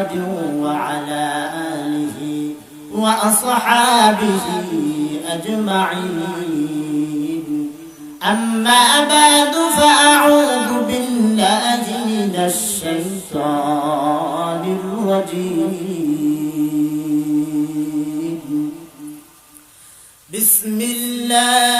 محمد وعلى آله وأصحابه أجمعين. أما بعد فأعوذ بالله من الشيطان الرجيم. بسم الله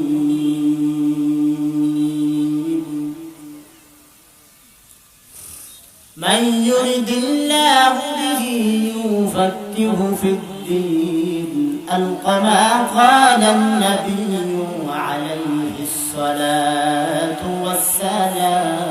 من يرد الله به يفكه في الدين القما قال النبي عليه الصلاة والسلام.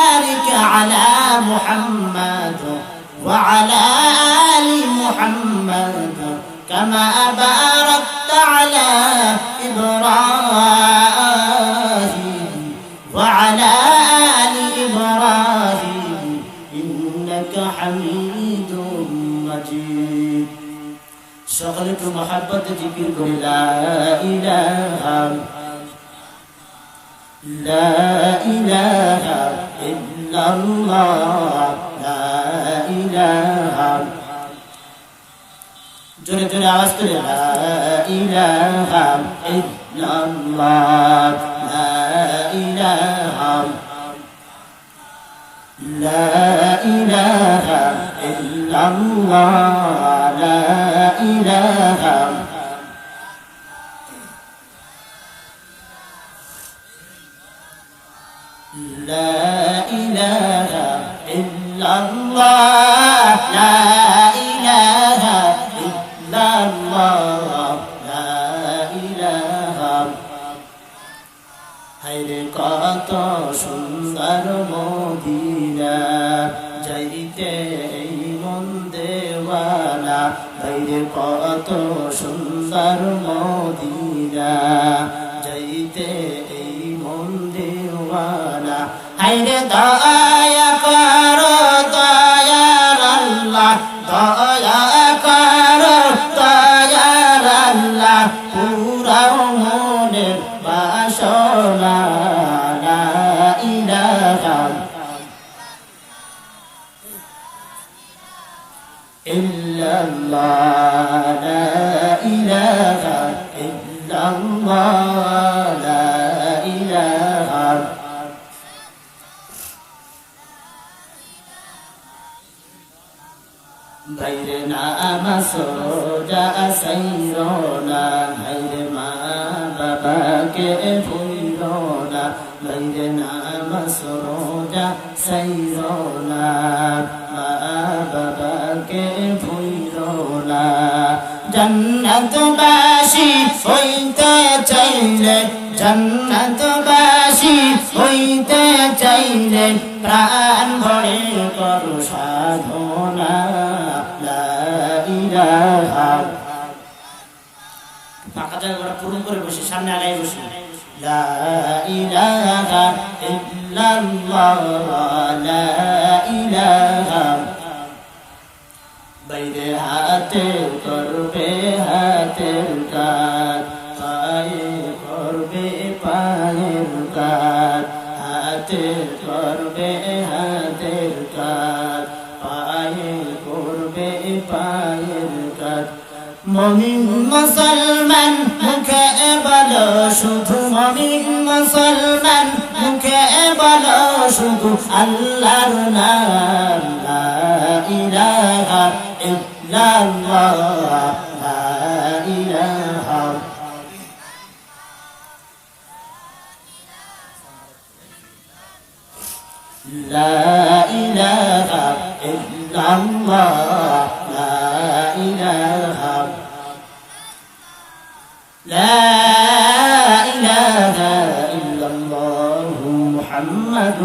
على محمد وعلى آل محمد كما باركت على إبراهيم وعلى آل إبراهيم إنك حميد مجيد. شغلت محبة ذكر لا إله لا إلا الله لا إله جنة جنة لا إله إلا الله لا إله إلا الله illallah la ilaha illallah la ilaha হায়রে, কত সুন্দর মদিনা, যাইতে এই মন দেওয়ালা হায়রে, কত সুন্দর মদিনা, যাইতে এই মন দেওয়ালা হায়রে, দয়া আল্লাহ দয়া সাইর না বাইরে মা বাবাকে ভুইল না বাইরে নামাজ রোজা সাইর না মা বাবাকে ভুইল না জন্নত বাসী হইতে চাইলে, জান্নাতবাসী হইতে চাইলে প্রাণ ভরে করো সাধনা। ইলাহা পূরণ করে বসে, সামনে আগায় বসে। লা ইলাহা ইল্লাল্লাহ, লা ইলাহা। বাইরে হাতে করবে হাতের কাজ পায়ে হাতে করবে হাতের مسلمان مكائب لا شكو مسلمان مكائب لا شكو الله لا إله إلا الله لا إله إلا الله محمد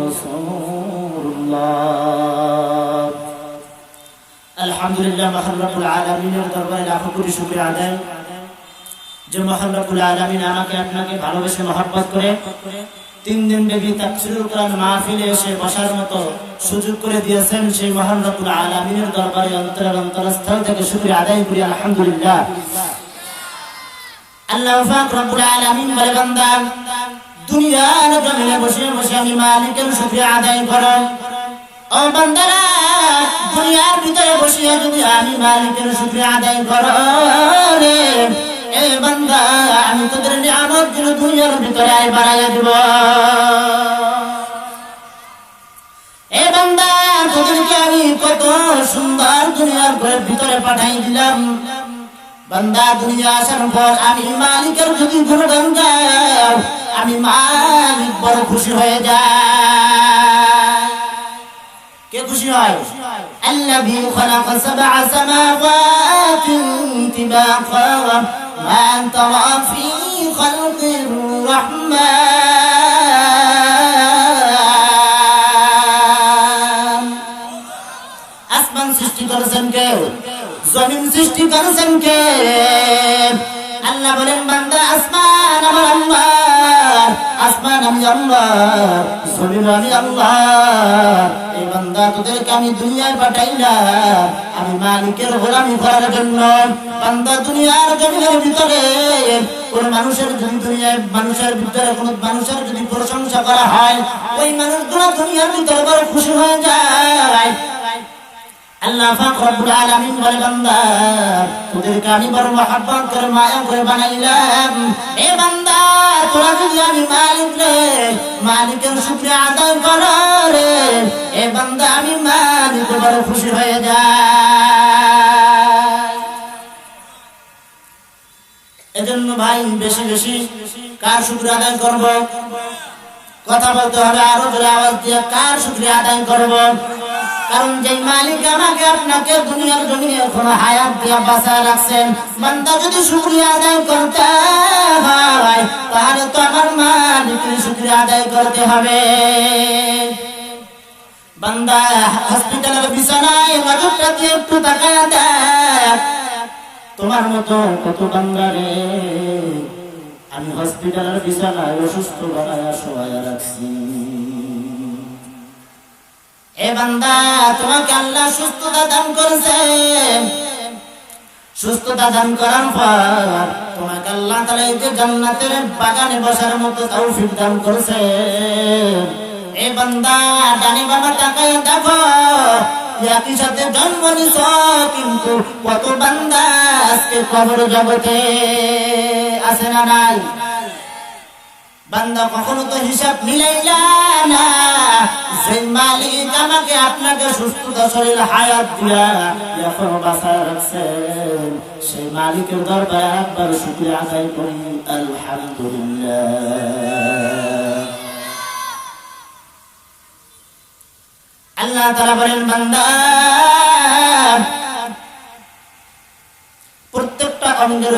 رسول الله الحمد لله মহান রব্বুল আলামিনের দরবারে লাখো কোটি শুকরিয়া আদায় যে মহান রব্বুল আলামিন আমাকে আপনাকে ভালোবেসে মহব্বত করে তিন দিন ব্যাপী তাফসিরুল কোরআন মাহফিলে এসে বসার মতো সুযোগ করে দিয়েছেন সেই মহান রব্বুল আলামিনের দরবারে অন্তরের অন্তরস্থল থেকে শুকরিয়া আদায় করি আলহামদুলিল্লাহ আল্লাহ পাক রব্বুল আলামিন বলে বান্দা দুনিয়ার জমিনে বসে বসে আমি মালিকের শুকরিয়া আদায় করো ও বান্দারা, দুনিয়ার ভিতরে বসিয়া যদি আমি মালিকের শুকরিয়া আদায় করো রে এ বান্দা, আমি তোদের নিয়ামত দিল দুনিয়ার ভিতরে আয় বাড়াইয়া দিব। এ বান্দা, তোদেরকে আমি কত সুন্দর দুনিয়ার ঘরের ভিতরে পাঠাই দিলাম। বান্দা দুনিয়া আসার পর আমি মালিকের যদি গুণগান গাও আমি মালিক বড় খুশি হয়ে যাই কে খুশি হয় الذي خلق سبع سماوات طباقا ما ترى في خلق الرحمن আসমান সৃষ্টি করেছেন কে জমিন সৃষ্টি করেছেন কে? আল্লাহ বলেন, বান্দা, আসমান আমার আল্লাহ, আসমান আমি আল্লাহ, জমিন আমি আল্লাহ। এই বান্দা তোদেরকে আমি দুনিয়ায় আমি মালিকের গোলামি করার জন্য। বান্দা, দুনিয়ার জমিনের ভিতরে কোন মানুষের যদি দুনিয়ায়, মানুষের ভিতরে কোন মানুষের যদি প্রশংসা করা হয়, ওই মানুষগুলো দুনিয়ার ভিতরে বড় খুশি হয়ে যায়। আল্লাহ পাক রব্বুল আলামিন বলে, বান্দা, তোদেরকে আমি বড় মহব্বত করে, মায়া করে বানাইলাম। এ বান্দা, তোরা যদি আমি মালিক রে, মালিকের শুকরিয়া আদায় কর রে, এ বান্দা আমি মালিক বড় খুশি হয়ে যায় এজন্য ভাই, বেশি বেশি কার শুক্রিয়া আদায় করব? কথা বলতে হবে, আরও জোরে আওয়াজ দিয়ে কার শুক্রিয়া আদায় করব? কারণ যে মালিক আমাকে আপনাকে দুনিয়ার জমিনে এখনও হায়াত দিয়া বাঁচায় রাখছেন, বান্দা যদি শুক্রিয়া আদায় করতে হয়, তাহলে তো আমার মালিকের শুক্রিয়া আদায় করতে হবে। বান্দা হসপিটালের বিছানায় নজরটা দিয়ে একটু তাকায় দেখ, তোমার মতো কত বান্দা রে। আমি হসপিটালের বিছানায় অসুস্থ বানায় শোয়া রাখছি। এ বান্দা সুস্থতা সুস্থতা বসার মতো এ বান্দা, ডানে বাবা জন্ম নিছ, কিন্তু কত বান্দা আজকে কবর জগতে আছে না নাই? বান্দা কখনো তো হিসাব মিলাইলা না। যে মালিক আমাকে আপনাকে সুস্থতা শরীর হায়াত দিয়া এখনও বাঁচায় রাখছেন সেই মালিকের দরবারে একবার শুক্রিয়া আদায় করি। আলহামদুলিল্লাহ। আল্লাহ তারা বলেন, বান্দা, প্রত্যেকটা অঙ্গের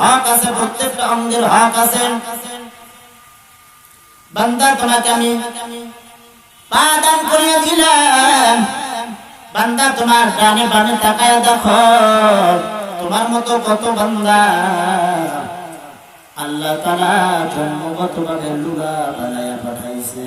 হক আছে, প্রত্যেকটা অঙ্গের হক আছে। বান্দা তোমাকে আমি পা দান করিয়ে দিলাম। বান্দা, তোমার ডানে বানে তাকায় দেখো, তোমার মতো কত বান্দা। আল্লাহ তারা জন্মগত ভাবে লুগা বানায়া পাঠাইছে।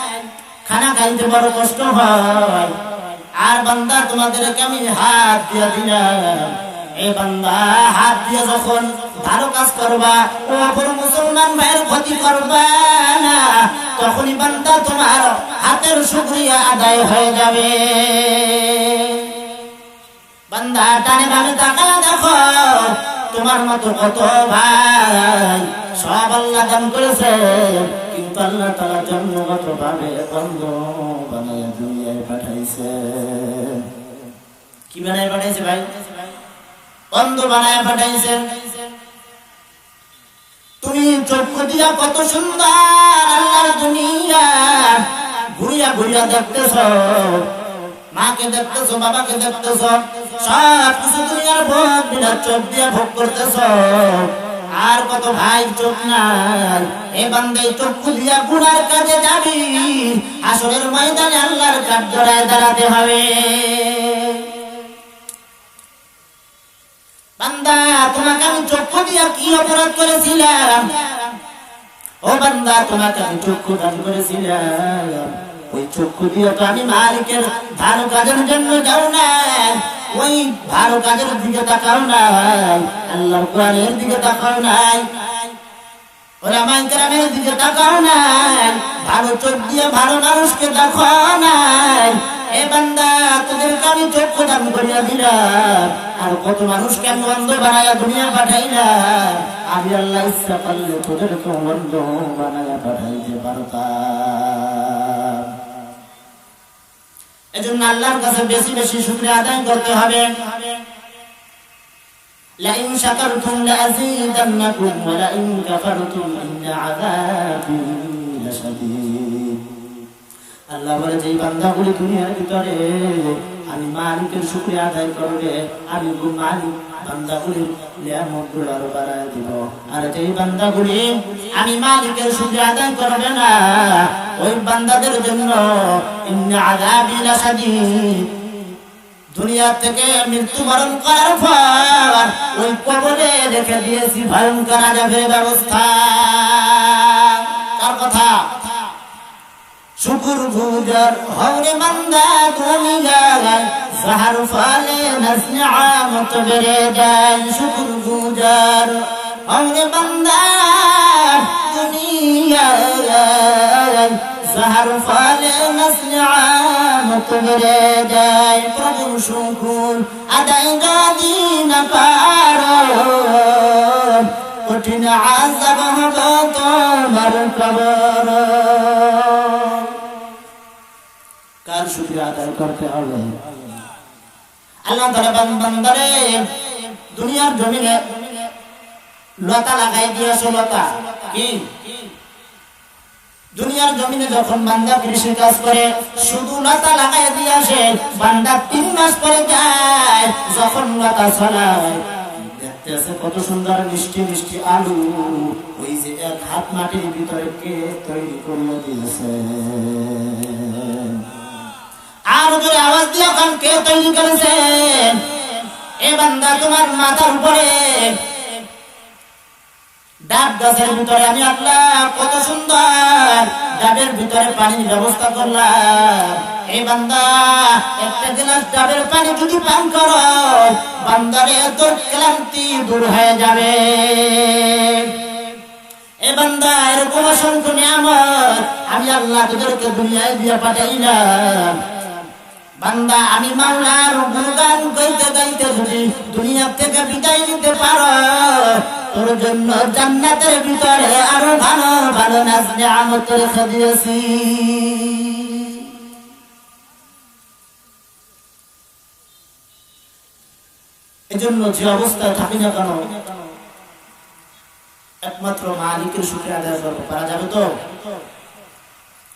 খানা খাইতে বড় কষ্ট হয়। আর বান্দা তোমাদেরকে আমি হাত দিয়া দিলাম। এ বান্দা, হাত দিয়ে যখন ভালো কাজ করবা, ও অপর মুসলমান ভাইয়ের ক্ষতি করবা না, তখনই বান্দা তোমার হাতের শুক্রিয়া আদায় হয়ে যাবে। বান্দা টানে ভাবে টাকা দেখো তোমার মতো কত ভাই? সব আল্লাহ দান করেছে কিন্তু আল্লাহ তারা জন্মগত ভাবে বন্ধ বানায় দুনিয়ায় পাঠাইছে কি বানায় পাঠাইছে ভাই? বন্ধ বানায় পাঠাইছে তুমি চক্ষু দিয়া কত সুন্দর আল্লাহর দুনিয়া, ঘুরিয়া ঘুরিয়া দেখতেছ। মাকে দেখতেছো, বাবাকে দেখতেছো। সব কিছু দুনিয়ার ভোগ বিনা চোখ দিয়ে ভোগ করতেছ। আর কত ভাই চোখ নাই। এ বান্দে চক্ষু দিয়া গুনার কাজে যাবি। আসরের ময়দানে আল্লাহর কাজ জড়ায় দাঁড়াতে হবে। বান্দা, তোমাকে আমি চক্ষু দিয়া কি অপরাধ করেছিলাম? ও বান্দা, তোমাকে আমি চক্ষু দান করেছিলাম। ওই চক্ষু দিয়ে তো আমি মালিকের ভালো কাজের জন্য যাও না। ওই ভালো কাজের দিকে তাকাও নাই আল্লাহর কোরআনের দিকে তাকাও তোদেরকে আমি আর কত মানুষকে আমি অন্ধ বানাইয়া দুনিয়া আমি আল্লাহ ইচ্ছা করলে তোদেরকে অন্ধ বানাইয়া পাঠাইতে পারতাম। এজন্য আল্লাহর কাছে বেশি বেশি শুকরিয়া আদায় করতে হবে لئن شكرتم لأزيدنكم ولئن كفرتم إن عذابي لشديد আল্লাহ বলে যে বান্দাগুলি দুনিয়ার ভিতরে আমি মালিকের শুক্রিয়া আদায় করবে আমি গো মালিক নিয়ামতগুলো আরও বাড়ায় দিব। আর বান্দাগুলি আমি মালিকের আদায় করবে না, ওই বান্দাদের জন্য দুনিয়া থেকে মৃত্যুবরণ করার পর ওই কবরে রেখে দিয়েছি ভয়ঙ্কর আজাবের ব্যবস্থা। কার কথা? শুকুর গুজর হরে মন্দা দুনিয়ায় সাহার ফলে নসনিয়ামত বেড়ে যায় শুকুর গুজর হরে মন্দা দুনিয়ায় সাহার ফলে নসনিয়ামত বেড়ে যায় প্রভু শুকুর আদায় যদি না পারো কঠিন আজাব হবে তোমার কবর কার শুক্রিয়া আদায় করতে হবে দুনিয়ার জমিনে লতা লাগাই লতা। কি? দুনিয়ার জমিনে যখন বান্দা কৃষি কাজ করে, শুধু লতা লাগাই বান্দা তিন মাস পরে যায়, যখন লতা ছড়ায়। দেখতেছে কত সুন্দর মিষ্টি মিষ্টি আলু, ওই যে এক হাত মাটির ভিতরে কে তৈরি করে দিয়েছে। আর জোরে আওয়াজ দিয়ে এখন কে তৈরি করেছেন। এ বান্দা তোমার মাথার উপরে। ডাব গাছের ভিতরে আমি আল্লাহ কত সুন্দর। ডাবের ভিতরে পানির ব্যবস্থা করলাম। এই বান্দা, একটা গ্লাস ডাবের পানি যদি পান করো, বান্দারে তোর ক্লান্তি দূর হয়ে যাবে। এ বান্দা, এরকম অসংখ্য নিয়ামত আমি আল্লাহ তোদেরকে দুনিয়ায় দিয়ে পাঠাইলাম। বান্দা, আমি মাওলার গুণগান গাইতে গাইতে যদি দুনিয়া থেকে বিদায় নিতে পারো। তোর জন্য জান্নাতের ভিতরে আরও ভালো ভালো নাচ নিয়ামত রেখে দিয়েছি। এজন্য যে অবস্থায় থাকি না কেন, একমাত্র মালিকের সুখে আদায় পারা যাবে তো?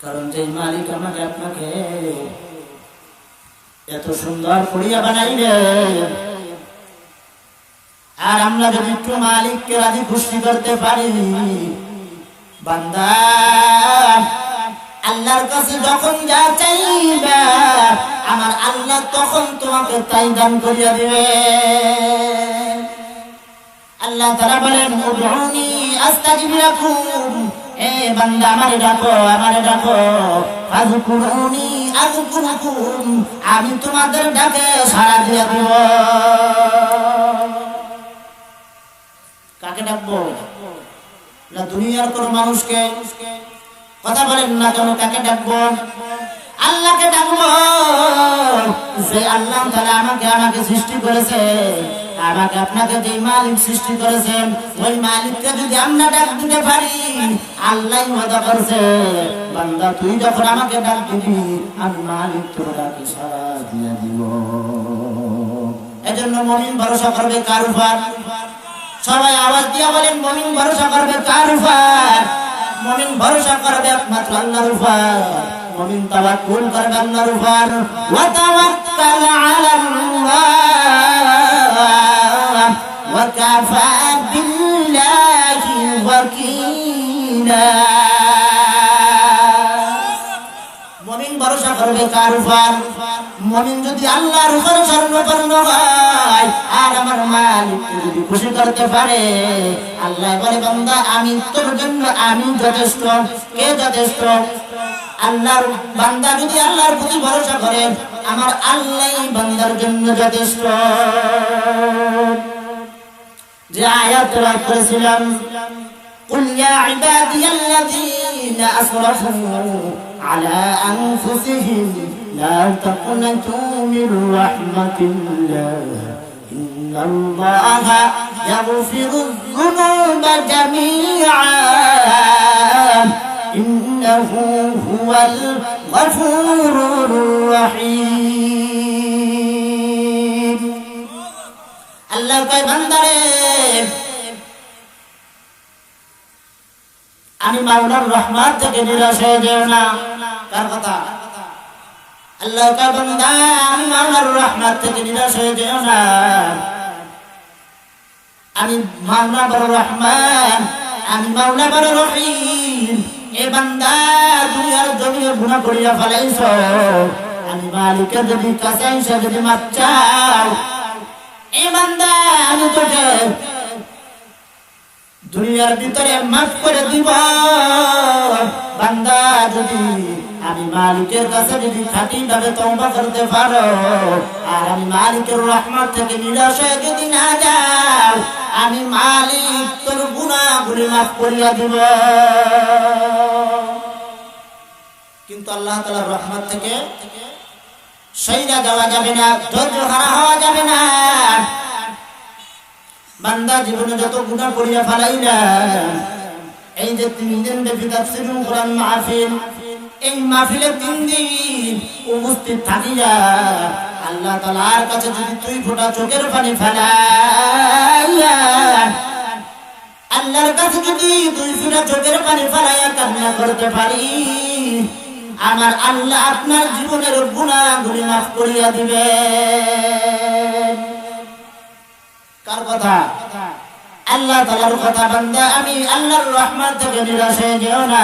কারণ যে মালিক আমাকে আপনাকে এত সুন্দর করিয়া বানাইলে। আর আমরা যদি একটু মালিককে রাজি খুশি করতে পারি, বান্দা, আল্লাহর কাছে যখন যা চাইবা, আমার আল্লাহ তখন তোমাকে তাই দান করিয়া দিবে। আল্লাহ তারা বলেন, উদউনি আস্তাজিব লাকুম এ বান্দা, আমারে ডাকো আমারে ডাকো। আযকুরুনি আযকুরুকুম আমি তোমাদের ডাকে সাড়া দিয়ে দিব। কাকে ডাকবো? না দুনিয়ার কোন মানুষকে? কথা বলেন না কেন, কাকে ডাকবো? আল্লাহকে ডাকবো। যে আল্লাহ তাআলা আমাকে আমাকে সৃষ্টি করেছে আমাকে আপনাকে যে মালিক সৃষ্টি করেছেন, ওই মালিককে যদি আমরা ডাক দিতে পারি, আল্লাহ ওয়াদা করছে। বান্দা, তুই যখন আমাকে ডাক দিবি, আমি মালিক তোর ডাকে সারা দিয়ে দিব। এজন্য মমিন ভরসা করবে কার উপর? সবাই আওয়াজ দিয়ে বলেন, মমিন ভরসা করবে কার উপর? মমিন ভরসা করবে একমাত্র আল্লাহর উপর। মমিন তাওয়াক্কুল করবে আল্লাহর উপর। ওয়া তাওয়াক্কাল আলাল্লাহ কাফা বিল্লাহি ওয়াকিলা মমিন ভরসা করবে কার উপর? মমিন যদি আল্লাহর উপর সর্বপূর্ণ হয়, আর আমার মালিক যদি খুশি করতে পারে? আল্লাহ বলে, বান্দা, আমি তোর জন্য আমি যথেষ্ট। কে যথেষ্ট? আল্লাহর বান্দা যদি আল্লাহর প্রতি ভরসা করে, আমার আল্লাহ বান্দার জন্য যথেষ্ট। যে আয়াত রাত করেছিলাম قل يا عبادي الذين أسرفوا على أنفسهم لا تقنطوا من رحمة الله إن الله يغفر الذنوب جميعا إنه هو الغفور الرحيم الله আমি মাওলার রহমান থেকে নিরাশ হয়ে যেও না। কার কথা? আল্লাহ কা বান্দা? আমি মাওলার রহমান থেকে নিরাশ হয়ে যেও না। আমি মাওলা বড় রহমান, আমি মাওলা বড় রহিম। এ বান্দা, দুনিয়ার জমিনে গুণা করিয়া ফেলাইছ। আমি মালিকের যদি কাছে যদি মাপ চাও। এ বান্দা, আমি তোকে দুনিয়ার ভিতরে মাফ করে দিব। বান্দা, যদি আমি মালিকের কাছে যদি খাঁটি ভাবে তওবা করতে পারো, আর আমি মালিকের রহমত থেকে নিরাশ হয়ে যদি না যাও, আমি মালিক তোর গুণাগুলি মাফ করিয়া দিব। কিন্তু আল্লাহ তাআলার রহমত থেকে সইরা যাওয়া যাবে না, ধৈর্য হারা হওয়া যাবে না। বান্দা জীবনে যত গুণা করিয়া ফালাই না, এই যে তিন দিন ব্যাপী তাফসির কোরআন মাহফিল, এই মাহফিলে তিন দিন উপস্থিত থাকিয়া আল্লাহ তাআলার কাছে যদি তুই ফোঁটা চোখের পানি ফেলাইয়া, আল্লাহর কাছে যদি দুই ফোঁটা চোখের পানি ফেলাইয়া কান্না করতে পারি, আমার আল্লাহ আপনার জীবনের গুণাগুলি মাফ করিয়া দিবে কার কথা? আল্লাহ তালার কথা বান্দা আমি আল্লাহর রহমান থেকে নিরাশ হয়ে যেও না।